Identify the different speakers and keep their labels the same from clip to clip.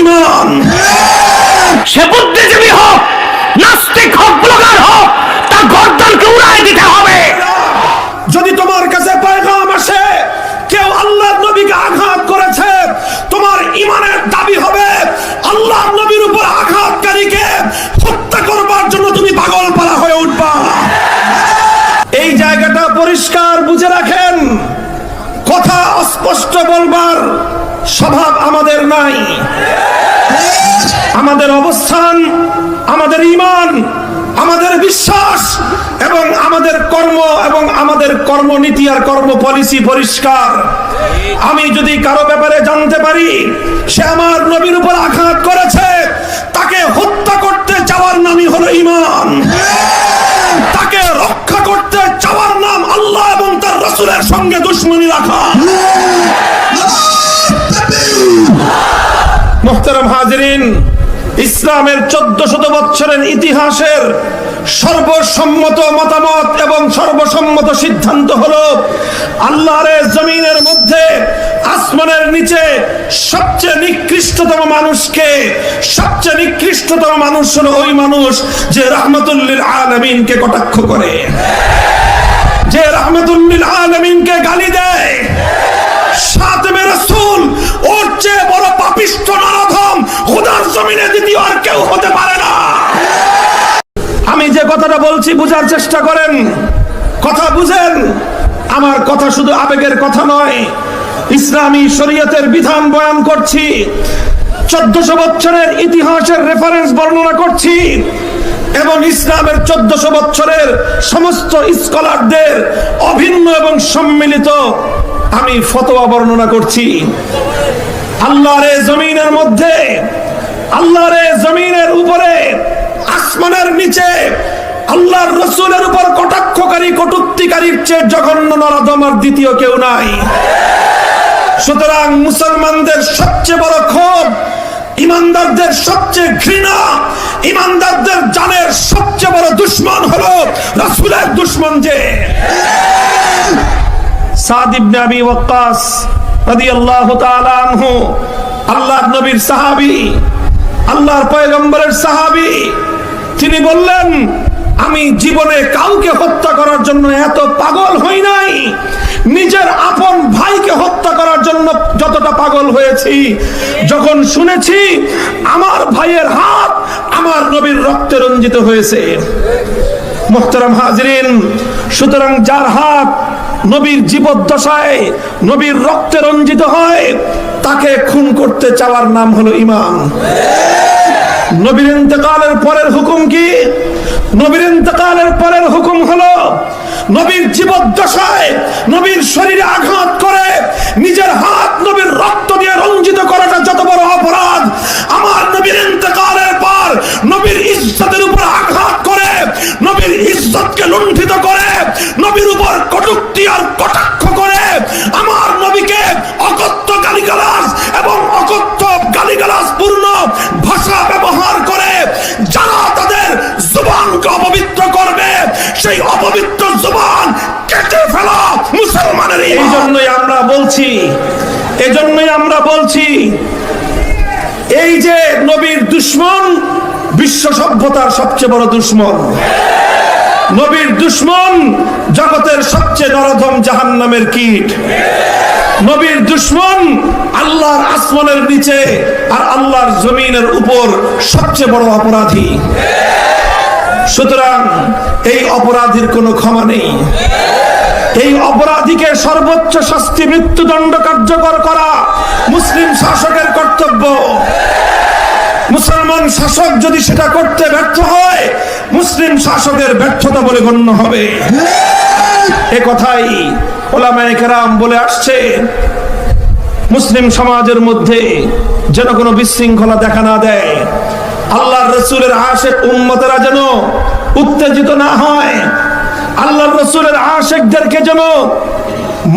Speaker 1: ইমান
Speaker 2: সে বুদ্ধিজীবী হোক, নাস্তিক হোক, ব্লগার হোক, তার গর্দনকে উড়াই দিতে হবে।
Speaker 1: যদি তোমার কাছে পয়গাম আসে, কেউ আল্লাহর নবীকে আঘাত করেছে, তোমার ইমানের দাবি হবে আল্লাহর নবীর উপর আঘাতকারীকে হত্যা করবার জন্য তুমি পাগল পালা হয়ে উঠবা। এই জায়গাটা পরিষ্কার বুঝে রাখেন। কথা অস্পষ্ট বলবার স্বভাব আমাদের নাই। আমাদের অবস্থান, আমাদের ইমান আমাদের বিশ্বাস এবং আমাদের কর্ম এবং আমাদের কর্মনীতি আর কর্ম পলিসি পরিষ্কার। আমি যদি কারও ব্যাপারে জানতে পারি, সে আমার নবীর উপর আঘাত করেছে, তাকে হত্যা করতে চাওয়ার নামই হলো ইমান তাকে রক্ষা করতে চাওয়ার নাম আল্লাহ এবং তার রসুলের সঙ্গে দুশ্মনী রাখা। মোহতারাম হাজরিন ইসলামের চোদ্দ শত বৎসরের ইতিহাসের সর্বসম্মত মতামত এবং সর্বসম্মত সিদ্ধান্ত হলো আল্লাহর জমিনের মধ্যে, আসমানের নিচে সবচেয়ে নিকৃষ্টতম মানুষকে, সবচেয়ে নিকৃষ্টতম মানুষ হলো ওই মানুষ যে রহমতুল্লিল আলমিনকে কটাক্ষ করে। যে রহমতুল্লিল আলমিনকে গালি দেয়। জমিনে দ্বিতীয় আর কেউ হতে পারে না। আমি যে কথাটা বলছি বুঝার চেষ্টা করেন। কথা বুঝেন। আমার কথা শুধু আবেগের কথা নয়। ইসলামী শরীয়তের বিধান বয়ান করছি। চোদ্দশো বছরের ইতিহাসের রেফারেন্স বর্ণনা করছি। এবং ইসলামের চোদ্দশো বছরের সমস্ত স্কলারদের অভিন্ন এবং সম্মিলিত আমি ফতোয়া বর্ণনা করছি। আল্লাহরে জমিনের মধ্যে আল্লাহরে জমিনের উপরে, আসমানের নিচে, আল্লাহর রসুলের উপর কটাক্ষকারী, কটুক্তিকারীর চেয়ে জঘন্য নরদম আর দ্বিতীয় কেউ নাই। সুতরাং মুসলমানদের সবচেয়ে বড় ক্ষোভ, ইমানদারদের সবচেয়ে ঘৃণা, ইমানদারদের জানের সবচেয়ে বড় দুশ্মন হলো রাসূলের দুশ্মন যে। সাদ ইবনে আবি ওয়াক্কাস রাদিয়াল্লাহু তাআলা আনহু, আল্লাহর নবীর সাহাবী আল্লাহর পয়গম্বরের সাহাবী, তিনি বললেন, আমি জীবনে কাউকে হত্যা করার জন্য এত পাগল হই নাই। নিজের আপন ভাইকে হত্যা করার জন্য যতটা পাগল হয়েছি। যখন শুনেছি, আমার ভাইয়ের হাত আমার নবীর রক্তে রঞ্জিত হয়েছে। মোহতারাম হাজরিন, সুতরাং যার হাত নবীর জীবদ্দশায় নবীর রক্তে রঞ্জিত হয়, তাকে খুন করতে চাওয়ার নাম হলো ইমান নবীর ইন্তেকালের পরের হুকুম কি? নবীর ইন্তেকালের পরের হুকুম হলো নবীর জীবদ্দশায় নবীর শরীরে আঘাত করে নিজের হাত নবীর রক্ত দিয়ে রঞ্জিত করাটা যত বড় অপরাধ। আমার নবীর ইন্তেকালের পর নবীর ইজ্জতের উপর আঘাত করে, নবীর ইজ্জতকে লুণ্ঠিত করে, নবীর উপর কটুক্তি আর কটাক্ষ বলছি, এজন্যই আমরা বলছি, এই যে নবীর দুশ্মন বিশ্ব সভ্যতার সবচেয়ে বড় দুশ্মন। নবীর দুশ্মন জগতের সবচেয়ে নরধম জাহান নামের কীট। নবীর দুশ্মন আল্লাহর আসমানের নিচে আর আল্লাহর জমিনের উপর সবচেয়ে বড় অপরাধী। সুতরাং এই অপরাধীর কোনো ক্ষমা নেই। এই অপরাধীকে সর্বোচ্চ শাস্তি মৃত্যুদণ্ড কার্যকর করা মুসলিম শাসকের কর্তব্য। মুসলমান শাসক যদি সেটা করতে ব্যর্থ হয়, মুসলিম শাসকের ব্যর্থতা বলে গণ্য হবে। এ কথাই ওলামায়ে কেরাম বলে আসছে, মুসলিম সমাজের মধ্যে যেন কোনো বিশৃঙ্খলা দেখা না দেয়, আল্লাহর রসুলের আশেক উম্মতেরা যেন উত্তেজিত না হয় আল্লাহর রসুলের আশেকদেরকে যেন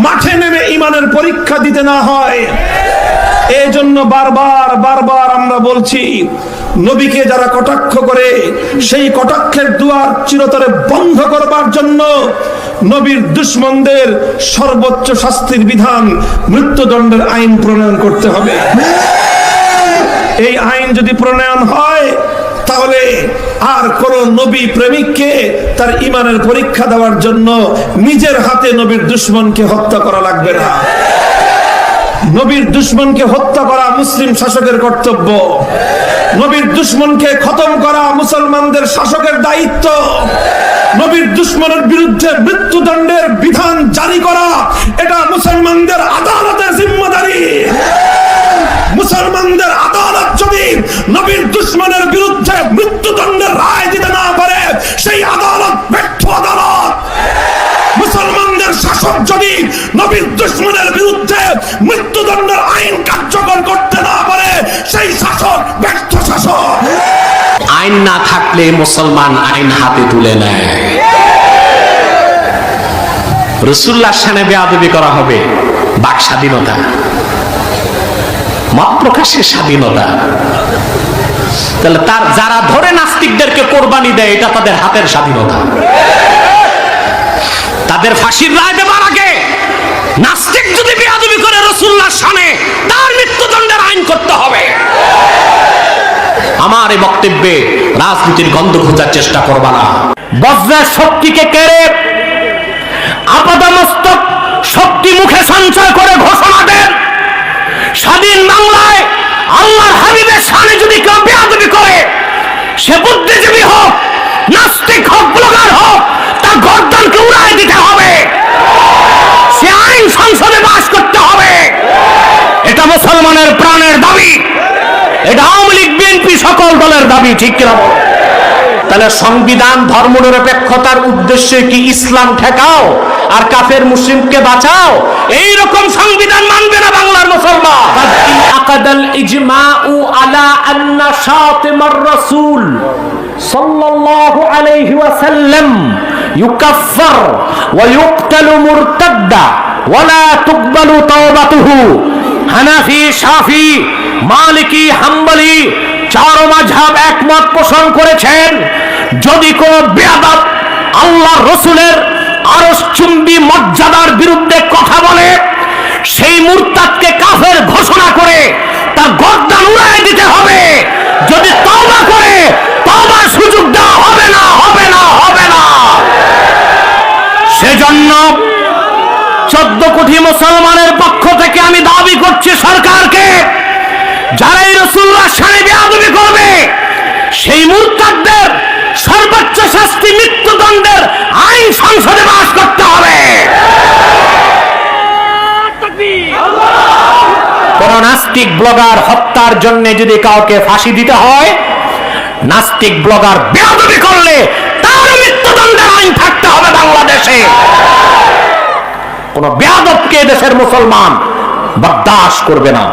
Speaker 1: মাঠে নেমে ইমানের পরীক্ষা দিতে না হয়। এই জন্য বারবার বারবার আমরা বলছি, নবীকে যারা কটাক্ষ করে, সেই কটাক্ষের দুয়ার চিরতরে বন্ধ করবার জন্য নবীর দুশ্মনদের সর্বোচ্চ শাস্তির বিধান মৃত্যুদণ্ডের আইন প্রণয়ন করতে হবে। এই আইন যদি প্রণয়ন হয় তাহলে আর কোন নবী প্রেমিককে তার ইমানের পরীক্ষা দেওয়ার জন্য নিজের হাতে নবীর দুশ্মনকে হত্যা করা লাগবে না। নবীর দুশ্মনকে হত্যা করা মুসলিম শাসকের কর্তব্য। নবীর দুশ্মনকে খতম করা মুসলমানদের শাসকের দায়িত্ব। নবীর দুশ্মনের বিরুদ্ধে মৃত্যুদণ্ডের বিধান জারি করা, এটা মুসলমানদের আদালতের জিম্মাদারি। মুসলমানদের আদালত যদি নবীর দুশ্মনের বিরুদ্ধে মৃত্যুদণ্ডের রায় দিতে না পারে, সেই আদালত ব্যর্থ আদালত। মুসলমানদের শাসক যদি নবীর দুশ্মনের বিরুদ্ধে মৃত্যুদণ্ডের আইন কার্যকর করতে না পারে, সেই শাসক ব্যর্থ শাসক।
Speaker 2: আইন না থাকলে মুসলমান আইন হাতে তুলে নেয়। রসুল্লাহ সানে বেয়াদবি করা হবে। বাক স্বাধীনতা মত প্রকাশের স্বাধীনতা। তাহলে তার যারা ধরে নাস্তিকদেরকে কোরবানি দেয়, এটা তাদের হাতের স্বাধীনতা। তাদের ফাঁসির রায় দেবার আগে নাস্তিক যদি বেয়াদবি করে রসুল্লাহ সানে তার মৃত্যুদণ্ডের আইন করতে হবে। আমার এই বক্তব্যে রাজনীতির গন্ধ খোঁজার চেষ্টা করবা না। বজ্রের শক্তিকে কেড়ে আপাদমস্তক শক্তি মুখে সঞ্চয় করে ঘোষণা দেন স্বাধীন বাংলায় আল্লাহর সামনে যদি কেউ বেয়াদবি করে, সে বুদ্ধিজীবী হোক, নাস্তিক হোক, ব্লগার হোক, তার গর্দনকে উড়াই দিতে হবে। সে আইন সংসদে বাস করতে হবে। এটা মুসলমানের প্রাণের দাবি। এটা আওয়ামী লীগ, বিএনপি সকল দলের দাবি, ঠিক কিনা বলো? তাহলে সংবিধান ধর্মনিরপেক্ষতার উদ্দেশ্যে কি ইসলাম ঠেকাও আর কাফের মুসলিমকে বাঁচাও? এই রকম সংবিধান মানবে একমত পোষণ করেছেন, যদি কোন বেয়াদব আল্লাহ রসুলের আরস চুম্বি মর্যাদার বিরুদ্ধে কথা বলে, সেই মুরতাদকে কাফের ঘোষণা করে তার গর্দান উড়াই দিতে হবে যদি তওবা করে তওবার সুযোগ দেওয়া হবে না হবে না হবে না সেজন্য চোদ্দ কোটি মুসলমানের পক্ষ থেকে আমি দাবি করছি সরকারকে যারা এই রসুল্লাহ সানে বেয়াদবি করবে, সেই মুরতাদদের সর্বোচ্চ শাস্তি মৃত্যুদণ্ডের আইন সংসদে বাস করতে হবে। কোন নাস্তিক ব্লগার হত্যার জন্য যদি কাউকে ফাঁসি দিতে হয়, নাস্তিক ব্লগার বেয়াদবি করলে তার মৃত্যুদণ্ডের আইন থাকতে হবে বাংলাদেশে। কোন বেয়াদবকে দেশের মুসলমান বরদাস্ত করবে না।